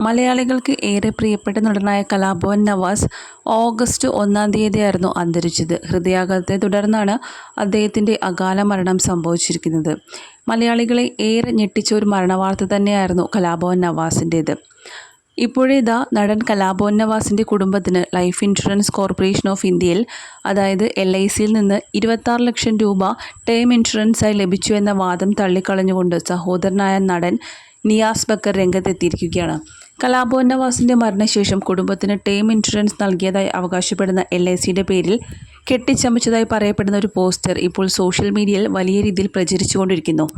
മലയാളികൾക്ക് ഏറെ പ്രിയപ്പെട്ട നടനായ കലാഭവൻ നവാസ് ഓഗസ്റ്റ് ഒന്നാം തീയതിയായിരുന്നു അന്തരിച്ചത്. ഹൃദയാഘാതത്തെ തുടർന്നാണ് അദ്ദേഹത്തിന്റെ അകാല മരണം സംഭവിച്ചിരിക്കുന്നത്. മലയാളികളെ ഏറെ ഞെട്ടിച്ച ഒരു മരണവാർത്ത തന്നെയായിരുന്നു കലാഭവൻ നവാസിന്റേത് ഇപ്പോഴിതാ നടൻ കലാഭവൻ നവാസിന്റെ കുടുംബത്തിന് ലൈഫ് ഇൻഷുറൻസ് കോർപ്പറേഷൻ ഓഫ് ഇന്ത്യയിൽ അതായത് എൽ ഐ സിയിൽ നിന്ന് ഇരുപത്താറ് ലക്ഷം രൂപ ടേം ഇൻഷുറൻസായി ലഭിച്ചു എന്ന വാദം തള്ളിക്കളഞ്ഞുകൊണ്ട് സഹോദരനായ നടൻ നിയാസ് ബക്കർ രംഗത്തെത്തിയിരിക്കുകയാണ്. കലാഭവൻ നവാസിന്റെ മരണശേഷം കുടുംബത്തിന് ടേം ഇൻഷുറൻസ് നൽകിയതായി അവകാശപ്പെടുന്ന എൽ ഐ സിയുടെ പേരിൽ കെട്ടിച്ചമച്ചതായി പറയപ്പെടുന്ന ഒരു പോസ്റ്റർ ഇപ്പോൾ സോഷ്യൽ മീഡിയയിൽ വലിയ രീതിയിൽ പ്രചരിച്ചുകൊണ്ടിരിക്കുന്നു.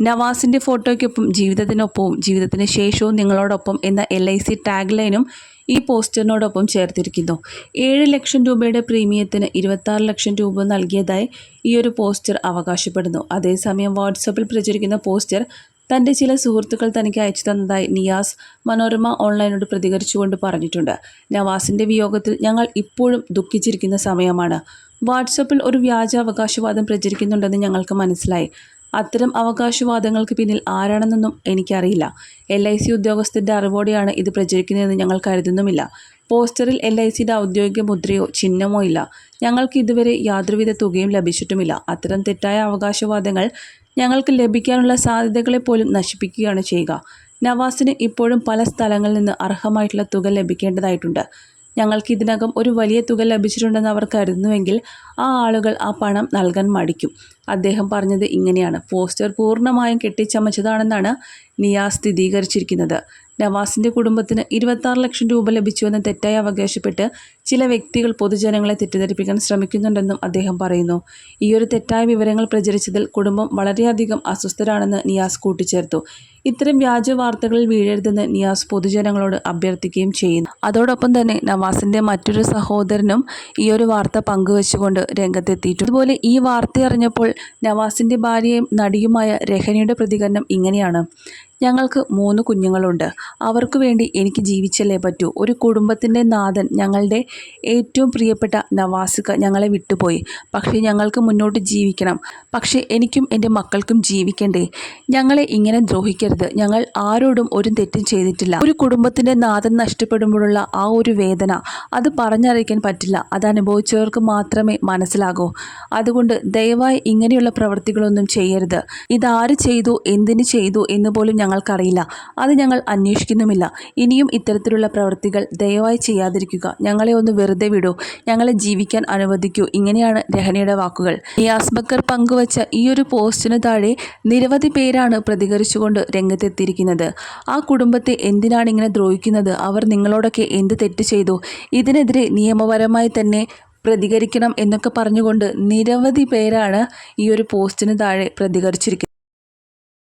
നവാസിന്റെ ഫോട്ടോയ്ക്കൊപ്പം ജീവിതത്തിനൊപ്പവും ജീവിതത്തിന് ശേഷവും നിങ്ങളോടൊപ്പം എന്ന എൽ ഐ സി ടാഗ് ലൈനും ഈ പോസ്റ്ററിനോടൊപ്പം ചേർത്തിരിക്കുന്നു. ഏഴ് ലക്ഷം രൂപയുടെ പ്രീമിയത്തിന് ഇരുപത്താറ് ലക്ഷം രൂപ നൽകിയതായി ഈ ഒരു പോസ്റ്റർ അവകാശപ്പെടുന്നു. അതേസമയം വാട്സപ്പിൽ പ്രചരിക്കുന്ന പോസ്റ്റർ തന്റെ ചില സുഹൃത്തുക്കൾ തനിക്ക് അയച്ചു തന്നതായി നിയാസ് മനോരമ ഓൺലൈനോട് പ്രതികരിച്ചുകൊണ്ട് പറഞ്ഞിട്ടുണ്ട്. നവാസിന്റെ വിയോഗത്തിൽ ഞങ്ങൾ ഇപ്പോഴും ദുഃഖിച്ചിരിക്കുന്ന സമയമാണ്. വാട്സപ്പിൽ ഒരു വ്യാജ അവകാശവാദം പ്രചരിക്കുന്നുണ്ടെന്ന് ഞങ്ങൾക്ക് മനസ്സിലായി. അത്തരം അവകാശവാദങ്ങൾക്ക് പിന്നിൽ ആരാണെന്നൊന്നും എനിക്കറിയില്ല. എൽ ഐ സി ഉദ്യോഗസ്ഥന്റെ അറിവോടെയാണ് ഇത് പ്രചരിക്കുന്നതെന്ന് ഞങ്ങൾ കരുതുന്നുമില്ല. പോസ്റ്ററിൽ എൽ ഐ സിയുടെ ഔദ്യോഗിക മുദ്രയോ ചിഹ്നമോ ഇല്ല. ഞങ്ങൾക്ക് ഇതുവരെ യാതൊരുവിധ തുകയും ലഭിച്ചിട്ടുമില്ല. അത്തരം തെറ്റായ അവകാശവാദങ്ങൾ ഞങ്ങൾക്ക് ലഭിക്കാനുള്ള സാധ്യതകളെ പോലും നശിപ്പിക്കുകയാണ് ചെയ്യുക. നവാസിന് ഇപ്പോഴും പല സ്ഥലങ്ങളിൽ നിന്ന് അർഹമായിട്ടുള്ള തുക ലഭിക്കേണ്ടതായിട്ടുണ്ട്. ഞങ്ങൾക്ക് ഇതിനകം ഒരു വലിയ തുക ലഭിച്ചിട്ടുണ്ടെന്ന് അവർ കരുതുന്നുവെങ്കിൽ ആ ആളുകൾ ആ പണം നൽകാൻ മടിക്കും. അദ്ദേഹം പറഞ്ഞത് ഇങ്ങനെയാണ്. പോസ്റ്റർ പൂർണമായും കെട്ടിച്ചമച്ചതാണെന്നാണ് നിയാസ് സ്ഥിരീകരിച്ചിരിക്കുന്നത്. നവാസിന്റെ കുടുംബത്തിന് ഇരുപത്താറ് ലക്ഷം രൂപ ലഭിച്ചുവെന്ന് തെറ്റായി അവകാശപ്പെട്ട് ചില വ്യക്തികൾ പൊതുജനങ്ങളെ തെറ്റിദ്ധരിപ്പിക്കാൻ ശ്രമിക്കുന്നുണ്ടെന്നും അദ്ദേഹം പറയുന്നു. ഈയൊരു തെറ്റായ വിവരങ്ങൾ പ്രചരിച്ചതിൽ കുടുംബം വളരെയധികം അസ്വസ്ഥരാണെന്ന് നിയാസ് കൂട്ടിച്ചേർത്തു. ഇത്തരം വ്യാജ വാർത്തകളിൽ വീഴരുതെന്ന് നിയാസ് പൊതുജനങ്ങളോട് അഭ്യർത്ഥിക്കുകയും ചെയ്യുന്നു. അതോടൊപ്പം തന്നെ നവാസിന്റെ മറ്റൊരു സഹോദരനും ഈ ഒരു വാർത്ത പങ്കുവച്ചുകൊണ്ട് രംഗത്തെത്തിയിട്ടു അതുപോലെ ഈ വാർത്ത അറിഞ്ഞപ്പോൾ നവാസിന്റെ ഭാര്യയും നടിയുമായ രഹനയുടെ പ്രതികരണം ഇങ്ങനെയാണ്. ഞങ്ങൾക്ക് മൂന്ന് കുഞ്ഞുങ്ങളുണ്ട്. അവർക്ക് വേണ്ടി എനിക്ക് ജീവിച്ചല്ലേ പറ്റൂ. ഒരു കുടുംബത്തിന്റെ നാഥൻ ഞങ്ങളുടെ ഏറ്റവും പ്രിയപ്പെട്ട നവാസുക ഞങ്ങളെ വിട്ടുപോയി. പക്ഷേ ഞങ്ങൾക്ക് മുന്നോട്ട് ജീവിക്കണം. പക്ഷേ എനിക്കും എന്റെ മക്കൾക്കും ജീവിക്കണ്ടേ. ഞങ്ങളെ ഇങ്ങനെ ദ്രോഹിക്കരുത്. ഞങ്ങൾ ആരോടും ഒരു തെറ്റും ചെയ്തിട്ടില്ല. ഒരു കുടുംബത്തിന്റെ നാഥൻ നഷ്ടപ്പെടുമ്പോഴുള്ള ആ ഒരു വേദന അത് പറഞ്ഞറിയിക്കാൻ പറ്റില്ല. അത് അനുഭവിച്ചവർക്ക് മാത്രമേ മനസ്സിലാകൂ. അതുകൊണ്ട് ദയവായി ഇങ്ങനെയുള്ള പ്രവൃത്തികളൊന്നും ചെയ്യരുത്. ഇതാര് ചെയ്തു എന്തിനു ചെയ്തു എന്ന് പോലും ഞങ്ങൾക്കറിയില്ല. അത് ഞങ്ങൾ അന്വേഷിക്കുന്നുമില്ല. ഇനിയും ഇത്തരത്തിലുള്ള പ്രവൃത്തികൾ ദയവായി ചെയ്യാതിരിക്കുക. ഞങ്ങളെ ഒന്ന് വെറുതെ വിടൂ. ഞങ്ങളെ ജീവിക്കാൻ അനുവദിക്കൂ. ഇങ്ങനെയാണ് രഹനയുടെ വാക്കുകൾ. നിയാസ് ബക്കർ പങ്കുവച്ച ഈ ഒരു പോസ്റ്റിന് താഴെ നിരവധി പേരാണ് പ്രതികരിച്ചുകൊണ്ട് രംഗത്തെത്തിയിരിക്കുന്നത്. ആ കുടുംബത്തെ എന്തിനാണ് ഇങ്ങനെ ദ്രോഹിക്കുന്നത്? അവർ നിങ്ങളോടൊക്കെ എന്ത് തെറ്റ് ചെയ്തു? ഇതിനെതിരെ നിയമപരമായി തന്നെ പ്രതികരിക്കണം എന്നൊക്കെ പറഞ്ഞുകൊണ്ട് നിരവധി പേരാണ് ഈ ഒരു പോസ്റ്റിന് താഴെ പ്രതികരിച്ചിരിക്കുന്നത്.